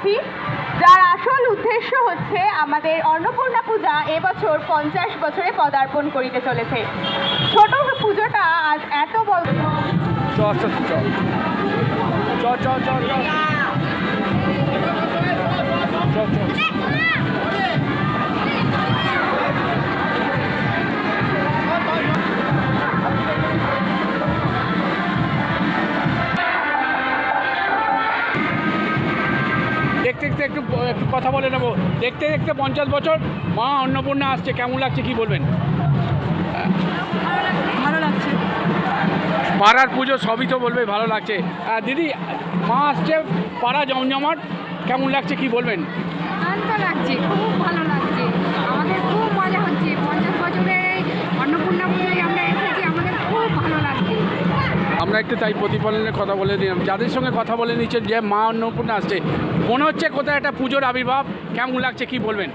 করেছি। যার আসল উদ্দেশ্য হচ্ছে আমাদের অন্নপূর্ণা পূজা এবছর পঞ্চাশ বছরে পদার্পণ করিতে চলেছে। ছোট পুজোটা আজ এত বড়। একটু কথা বলে নেব। দেখতে দেখতে পঞ্চাশ বছর। মা অন্নপূর্ণা আসছে কেমন লাগছে কি বলবেন? ভালো লাগছে। পাড়ার পুজো সবই তো বলবে ভালো লাগছে। দিদি মা আসছে পাড়া জমজমাট কেমন লাগছে কি বলবেন? লাগছে খুব ভালো লাগছে। আমাদের খুব মজা হচ্ছে। পঞ্চাশ বছরের এই অন্নপূর্ণা আমরা একটু তাই প্রতিফলনের কথা বলে দিলাম। যাদের সঙ্গে কথা বলে নিচ্ছেন, যে মা অন্নপূর্ণা আসছে, মনে হচ্ছে কোথায় একটা পুজোর আবির্ভাব? কেমন লাগছে, কি বলবেন?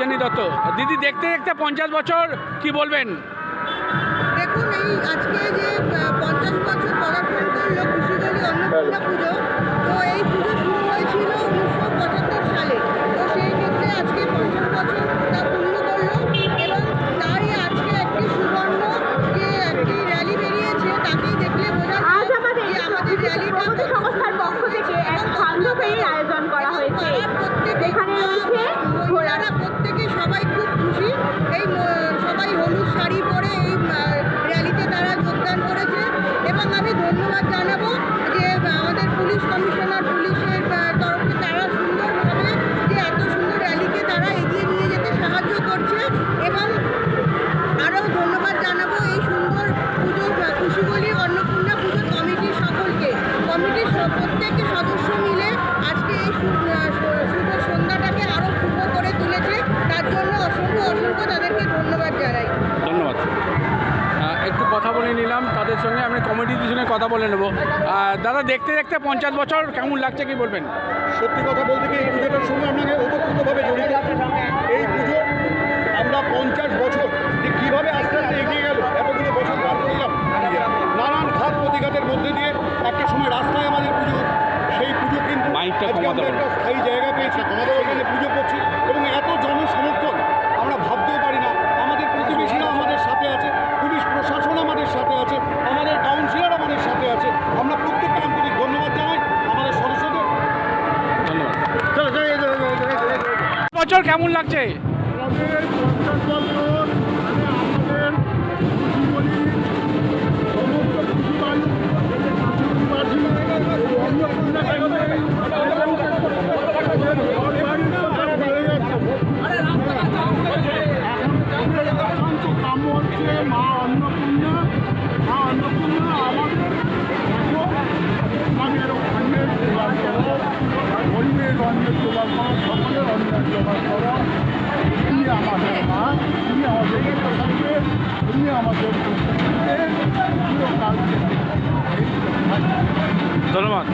উজ্জয়নী দত্ত। দিদি, দেখতে দেখতে পঞ্চাশ বছর, কি বলবেন? দেখুন, এই আজকে যে পঞ্চাশ বছর পদার্পণ করল খুশিগলি অন্নপূর্ণা পুজো কথা বলে নিলাম তাদের সঙ্গে আমি কমিটির পিছনে কথা বলে নেব। দাদা দেখতে দেখতে পঞ্চাশ বছর কেমন লাগছে কি বলবেন? সত্যি কথা বলতে কি এই পুজোটার সঙ্গে আপনাকে ওতপ্রোতভাবে জড়িত। এই পুজো আমরা পঞ্চাশ বছর যে কীভাবে আস্তে আস্তে এগিয়ে গেল এতগুলো বছর পার করলাম নানান ঘাত প্রতিঘাতের মধ্যে দিয়ে একটা সময় রাস্তায় আমাদের পুজো সেই পুজো কিন্তু একটা চল কেমন লাগছে? প্রকাশ করো তুমি আমাদের মা তুমি আমাদের থাকবে তুমি আমাদের ধন্যবাদ।